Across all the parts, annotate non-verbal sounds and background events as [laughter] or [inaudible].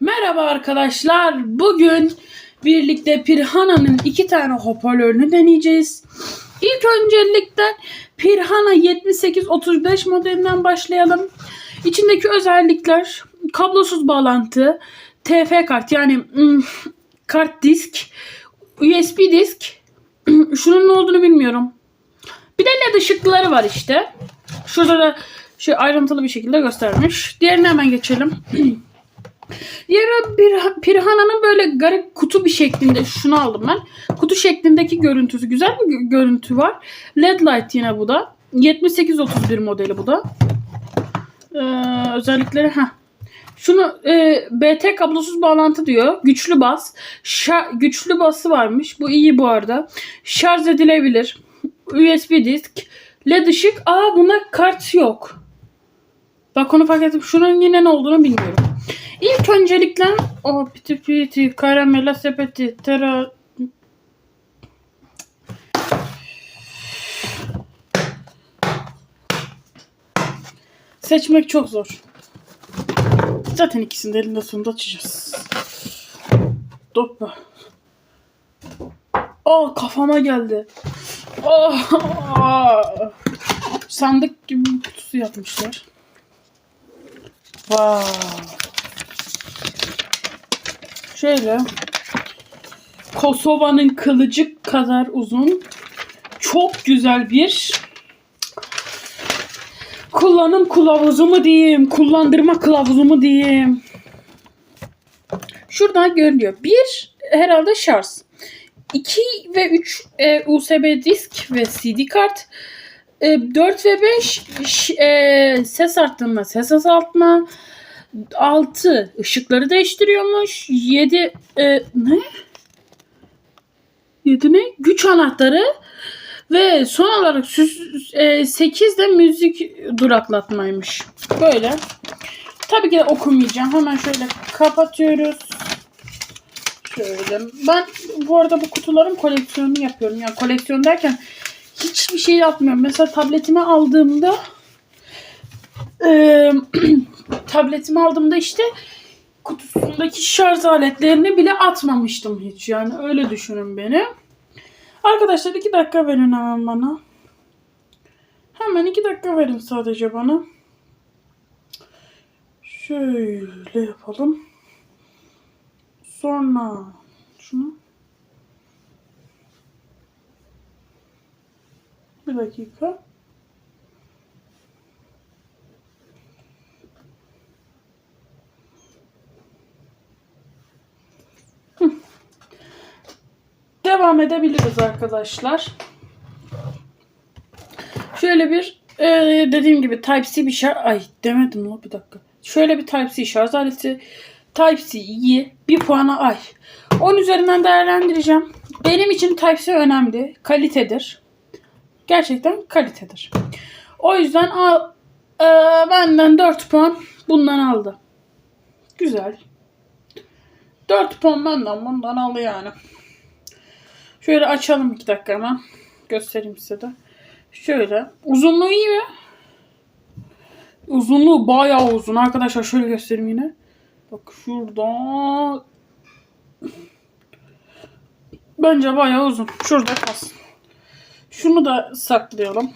Merhaba arkadaşlar. Bugün birlikte Pirhana'nın iki tane hoparlörünü deneyeceğiz. İlk öncelikle Pirhana 7835 modelinden başlayalım. İçindeki özellikler kablosuz bağlantı, TF kart yani kart disk, USB disk. [clears throat] Şunun ne olduğunu bilmiyorum. Bir de LED ışıkları var işte. Şurada da şey ayrıntılı bir şekilde göstermiş. Diğerine hemen geçelim. [clears throat] Diğeri bir Pirhana'nın böyle garip kutu bir şeklinde şunu aldım ben. Kutu şeklindeki görüntüsü güzel bir gö- görüntü var. LED light yine bu da. 7831 modeli bu da. Ee, özellikleri ha. Şunu e, BT kablosuz bağlantı diyor. Güçlü bas. Şa- güçlü bası varmış. Bu iyi bu arada. Şarj edilebilir. USB disk. LED ışık. Aa buna kart yok. Bak onu fark ettim. Şunun yine ne olduğunu bilmiyorum. İlk öncelikle o piti piti karamela sepeti tera Seçmek çok zor. Zaten ikisini de elinde sonunda açacağız. Doppa. Aa kafama geldi. Aa, sandık gibi bir kutusu yapmışlar. Wow. Şöyle. Kosova'nın kılıcı kadar uzun. Çok güzel bir kullanım kılavuzu mu diyeyim, kullandırma kılavuzu mu diyeyim. Şuradan görünüyor. Bir herhalde şarj. 2 ve 3 e, USB disk ve CD kart. E, 4 ve 5 e, ses arttırma, ses azaltma. 6 ışıkları değiştiriyormuş. 7 e, ne? 7 ne? Güç anahtarı. Ve son olarak 8 de müzik duraklatmaymış. Böyle. Tabii ki de okumayacağım. Hemen şöyle kapatıyoruz. Şöyle. Ben bu arada bu kutuların koleksiyonunu yapıyorum. Yani koleksiyon derken hiçbir şey yapmıyorum. Mesela tabletimi aldığımda eee [clears throat] tabletimi aldığımda işte kutusundaki şarj aletlerini bile atmamıştım hiç. Yani öyle düşünün beni. Arkadaşlar iki dakika verin hemen bana. Hemen iki dakika verin sadece bana. Şöyle yapalım. Sonra şunu. Bir dakika. Devam edebiliriz arkadaşlar. Şöyle bir e, dediğim gibi Type-C bir şarj... Ay demedim la bir dakika. Şöyle bir Type-C şarj aleti. Type-C iyi. Bir puana ay. 10 üzerinden değerlendireceğim. Benim için Type-C önemli. Kalitedir. Gerçekten kalitedir. O yüzden al, e, benden 4 puan bundan aldı. Güzel. 4 puan benden bundan aldı yani. Şöyle açalım 2 dakika hemen. Göstereyim size de. Şöyle. Uzunluğu iyi mi? Uzunluğu bayağı uzun. Arkadaşlar şöyle göstereyim yine. Bak şurada. Bence bayağı uzun. Şurada kalsın. Şunu da saklayalım.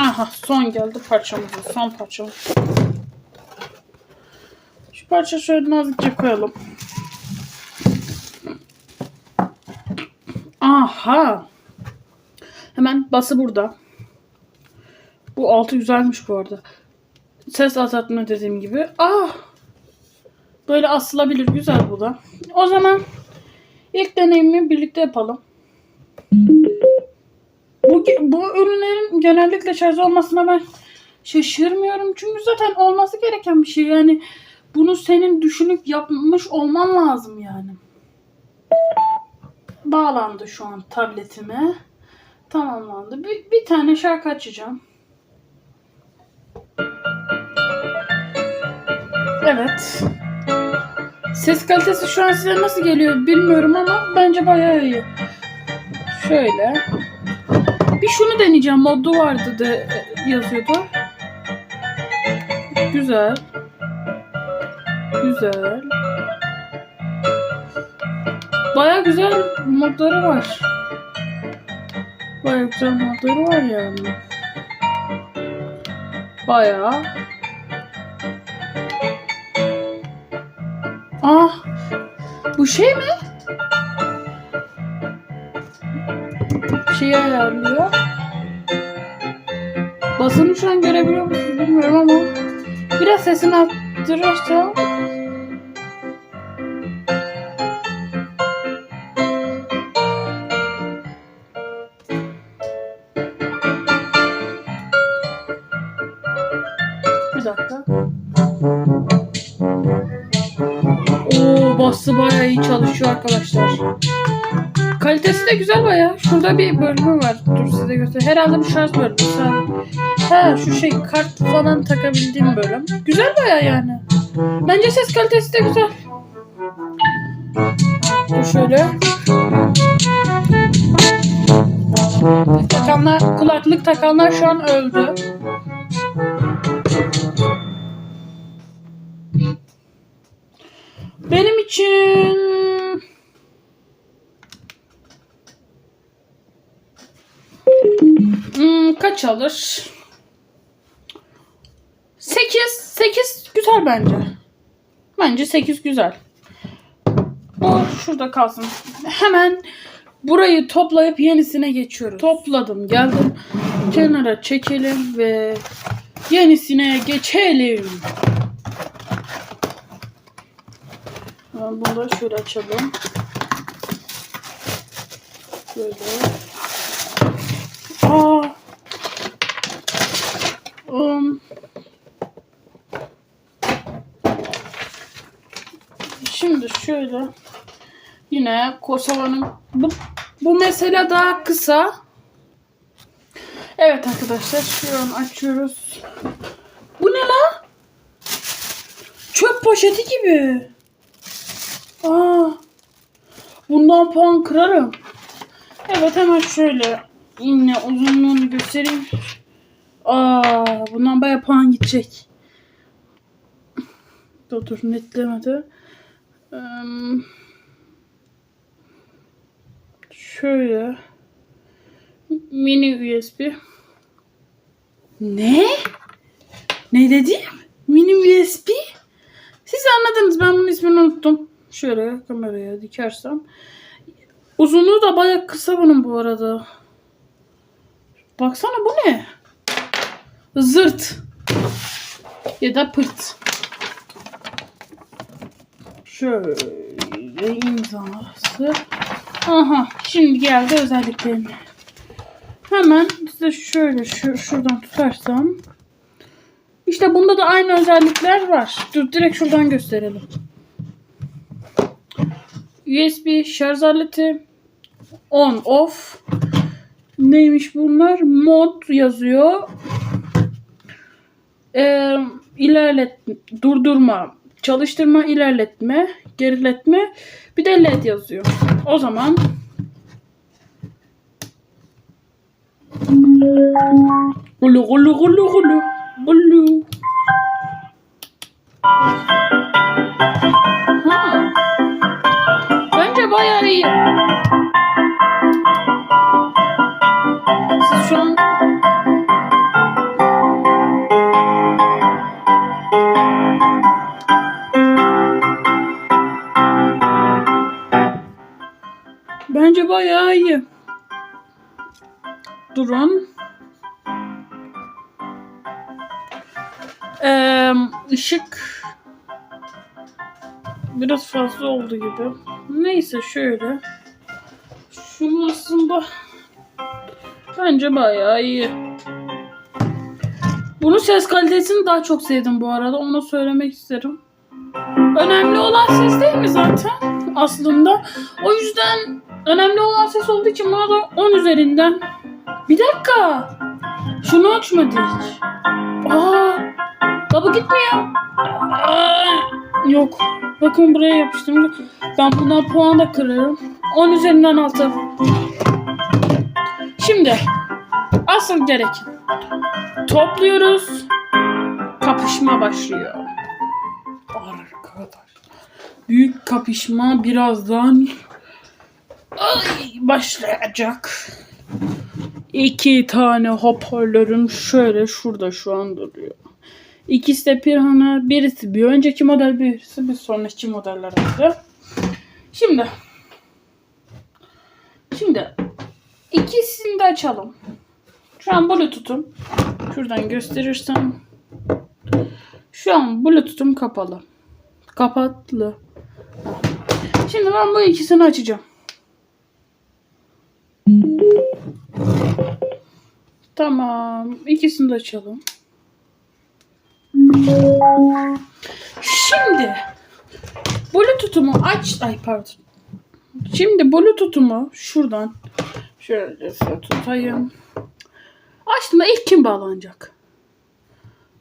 Aha son geldi parçamız. Son parçamız. Şu parça şöyle nazikçe koyalım. Aha. Hemen bası burada. Bu altı güzelmiş bu arada. Ses azaltma dediğim gibi. Ah. Böyle asılabilir. Güzel bu da. O zaman ilk deneyimi birlikte yapalım. Bu, bu ürünlerin genellikle şarj olmasına ben şaşırmıyorum. Çünkü zaten olması gereken bir şey. Yani bunu senin düşünüp yapmış olman lazım yani. Bağlandı şu an tabletime. Tamamlandı. Bir, bir tane şarkı açacağım. Evet. Ses kalitesi şu an size nasıl geliyor bilmiyorum ama bence bayağı iyi. Şöyle. Bir şunu deneyeceğim. Modu vardı da yazıyordu. Güzel. Güzel. baya güzel modları var. Baya güzel modları var yani. Baya. Ah. Bu şey mi? Şeyi ayarlıyor. Basını şu an görebiliyor musunuz bilmiyorum ama biraz sesini arttırırsam Bir dakika. Oo bası bayağı iyi çalışıyor arkadaşlar. Kalitesi de güzel bayağı. Şurada bir bölümü var. Dur size göster. Herhalde bir şarj bölümü. Ha şu şey kart falan takabildiğim bölüm. Güzel bayağı yani. Bence ses kalitesi de güzel. Dur şöyle. Takanlar, kulaklık takanlar şu an öldü. Benim için Hmm, kaç alır? 8. 8 güzel bence. Bence 8 güzel. O şurada kalsın. Hemen burayı toplayıp yenisine geçiyoruz. Topladım, geldim. Kenara çekelim ve yenisine geçelim. Bunu da şöyle açalım. Böyle. Aa. Um. Şimdi şöyle yine Kosova'nın bu, bu mesele daha kısa. Evet arkadaşlar şu an açıyoruz. Bu ne la? Çöp poşeti gibi. Aa. Bundan puan kırarım. Evet hemen şöyle yine uzunluğunu göstereyim. Aa, bundan baya puan gidecek. Dur dur netlemedi. Şöyle mini USB. Ne? Ne dedim? Mini USB? Siz anladınız. Ben bunun ismini unuttum. Şöyle kameraya dikersem. Uzunluğu da baya kısa bunun bu arada. Baksana bu ne? Zırt. Ya da pırt. Şöyle imzası. Aha şimdi geldi özelliklerine. Hemen size şöyle şu, şuradan tutarsam. İşte bunda da aynı özellikler var. Dur direkt şuradan gösterelim. USB şarj aleti on off neymiş bunlar mod yazıyor ee, ilerlet durdurma çalıştırma ilerletme geriletme bir de led yazıyor. O zaman gulu gulu gulu gulu gulu ışık biraz fazla oldu gibi. Neyse şöyle. Şunun aslında bence bayağı iyi. Bunun ses kalitesini daha çok sevdim bu arada. Onu söylemek isterim. Önemli olan ses değil mi zaten? Aslında. O yüzden önemli olan ses olduğu için buna da 10 üzerinden. Bir dakika. Şunu açmadı hiç. Aa, la bu gitmiyor. Yok. Bakın buraya yapıştım. Ben bundan puan da kırarım. 10 üzerinden 6. Şimdi asıl gereken topluyoruz. Kapışma başlıyor. Arkadaş. Büyük kapışma birazdan Ay, başlayacak. İki tane hoparlörüm şöyle şurada şu an duruyor. İkisi de Pirhana. Birisi bir önceki model, birisi bir sonraki modeller aldı. Şimdi. Şimdi. ikisini de açalım. Şu an Bluetooth'um. Şuradan gösterirsem. Şu an Bluetooth'um kapalı. Kapatlı. Şimdi ben bu ikisini açacağım. Tamam. İkisini de açalım. Şimdi Bluetooth'umu aç. Ay pardon. Şimdi Bluetooth'umu şuradan şöyle tutayım. Açtım da ilk kim bağlanacak?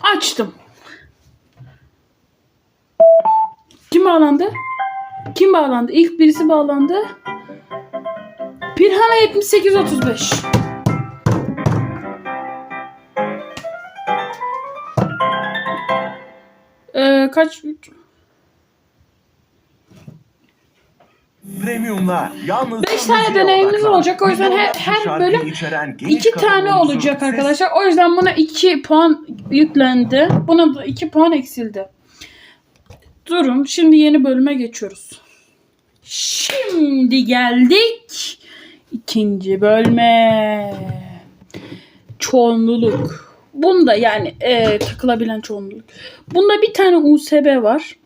Açtım. Kim bağlandı? Kim bağlandı? İlk birisi bağlandı. Pirhana 7835. kaç? Premium'la yalnız Beş tane deneyiminiz olacak. O yüzden her, her bölüm iki tane olacak arkadaşlar. O yüzden buna 2 puan yüklendi. Buna da 2 puan eksildi. Durun. Şimdi yeni bölüme geçiyoruz. Şimdi geldik ikinci bölme. Çoğunluluk. Bunda yani e, takılabilen çoğunluluk. Bunda bir tane USB var.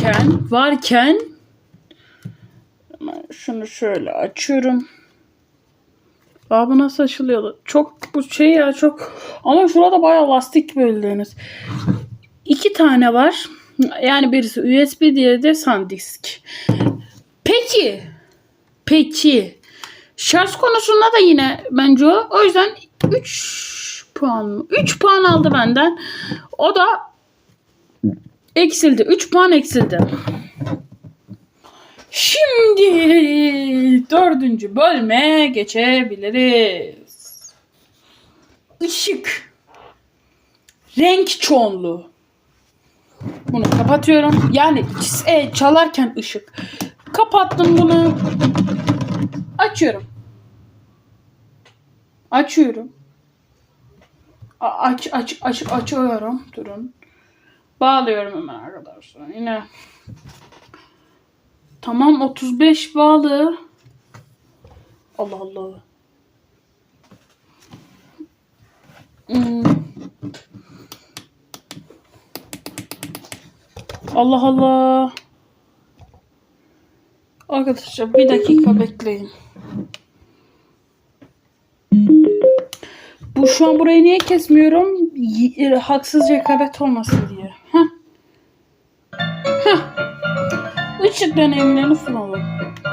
Ken, varken şunu şöyle açıyorum. Aa bu nasıl açılıyor? Çok bu şey ya çok ama şurada bayağı lastik böldüğünüz. İki tane var. Yani birisi USB diğeri de SanDisk. Peki. Peki. Şarj konusunda da yine bence o. O yüzden 3 puan mı? 3 puan aldı benden. O da eksildi. 3 puan eksildi. Şimdi dördüncü bölme geçebiliriz. Işık. Renk çoğunluğu. Bunu kapatıyorum. Yani e, çalarken ışık. Kapattım bunu. Açıyorum. Açıyorum. A- aç aç aç açıyorum. Durun. Bağlıyorum hemen arkadaşlar. Yine Tamam 35 bağlı. Allah Allah. Hmm. Allah Allah. Arkadaşlar bir dakika bekleyin. Bu şu an burayı niye kesmiyorum? E, haksız rekabet olmasın diye. Heh. Heh. Işık deneyimlerini sunalım.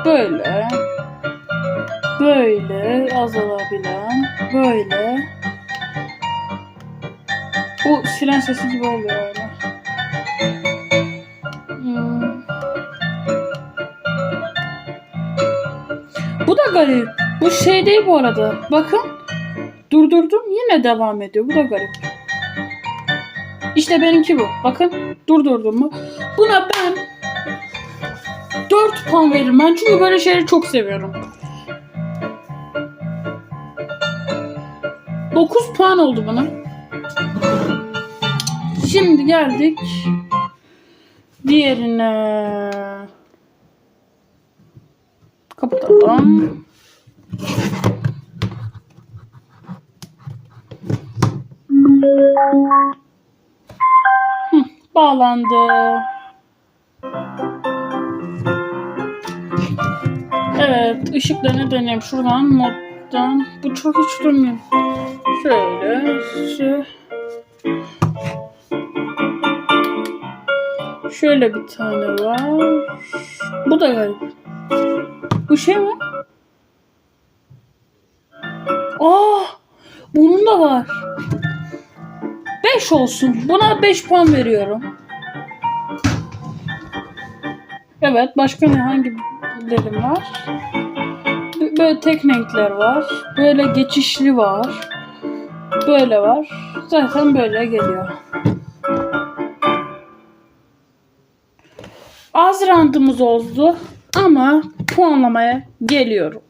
Böyle. Böyle azalabilen. Böyle. Bu siren sesi gibi oluyor öyle. Hmm. Bu da garip. Bu şey değil bu arada. Bakın. Durdurdum yine devam ediyor. Bu da garip. İşte benimki bu. Bakın durdurdum mu? Buna ben 4 puan veririm ben çünkü böyle şeyleri çok seviyorum. 9 puan oldu bana. Şimdi geldik diğerine. Kapatalım. Hı, bağlandı. Evet, ışıklarını deneyeyim. Şuradan moddan. Bu çok hiç durmuyor. Şöyle. Şu. Şöyle bir tane var. Bu da garip. Bu şey mi? Aa! Bunun da var. 5 olsun. Buna 5 puan veriyorum. Evet, başka ne hangi derim var? Böyle tek renkler var. Böyle geçişli var. Böyle var. Zaten böyle geliyor. Az randımız oldu. Ama puanlamaya geliyorum.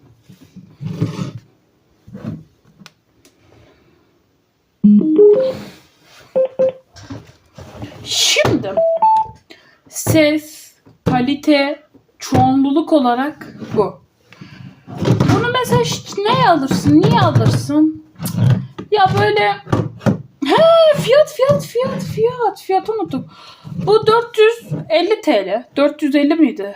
Ses, kalite, çoğunluluk olarak bu. Bunu mesela ne alırsın? Niye alırsın? Ya böyle He fiyat fiyat fiyat fiyat fiyat unuttuk. Bu 450 TL. 450 miydi?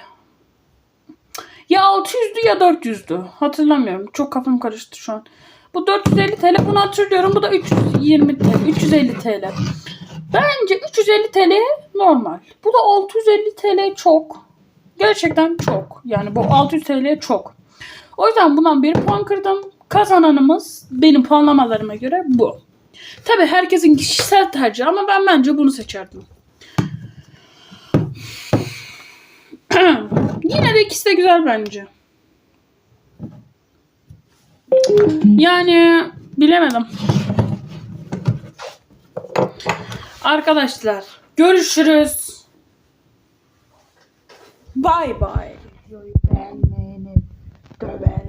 Ya 600'dü ya 400'dü. Hatırlamıyorum. Çok kafam karıştı şu an. Bu 450 TL bunu hatırlıyorum. Bu da 320 TL. 350 TL. Bence 350 TL normal. Bu da 650 TL çok. Gerçekten çok. Yani bu 600 TL çok. O yüzden bundan bir puan kırdım. Kazananımız benim puanlamalarıma göre bu. Tabi herkesin kişisel tercihi ama ben bence bunu seçerdim. [clears throat] Yine de ikisi de güzel bence. Yani bilemedim. Arkadaşlar görüşürüz. Bye. Videoyu beğenmeyenin dövene.